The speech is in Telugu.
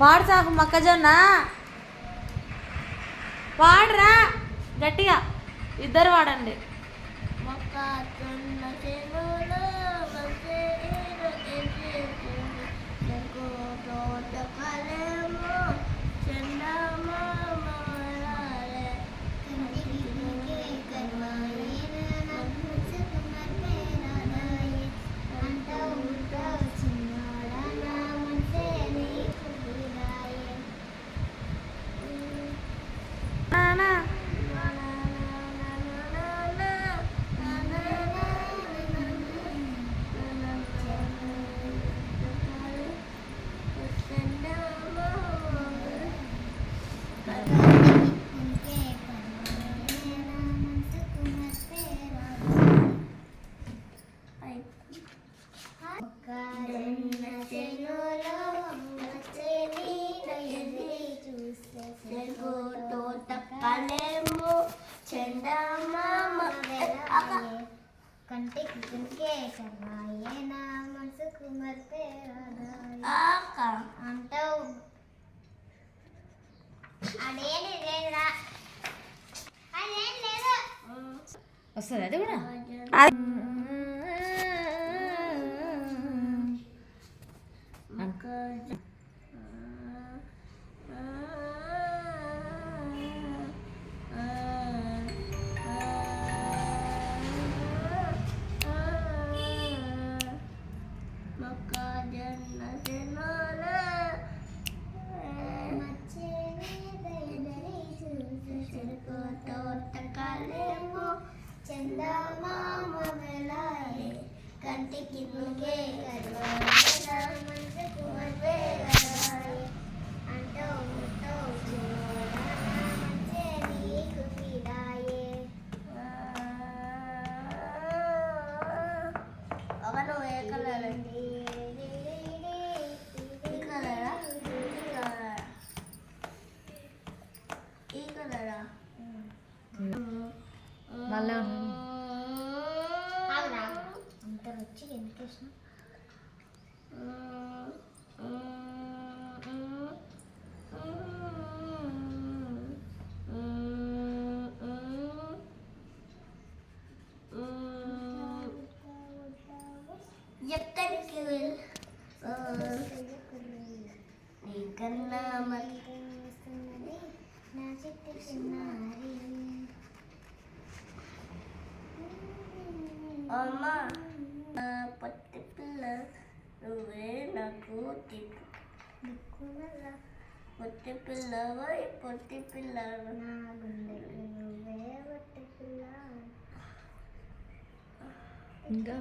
పాడు సాకు మొక్కజొన్న. పాడరా గట్టిగా. ఇద్దరు వాడండి. మొక్కజొన్న చెండమామ కంటికి కుంకే కర్రాయే నా మనసుకు మర్పే అంటావు లేదురా అదేం లేదు వస్తుంది అది కూడా చందమామ వెలాయే కంటికి నువ్వే కర్వాయే అంత రుచి ఎందుకు ఎక్కడికి నీకన్నా మరి నా చిన్నారి అమ్మా నువ్వే నాకు తిప్పు పొట్టి పిల్లవై పొట్టి పిల్ల? నా గుండెకి నువ్వే పొట్టి పిల్ల. ఇంకా?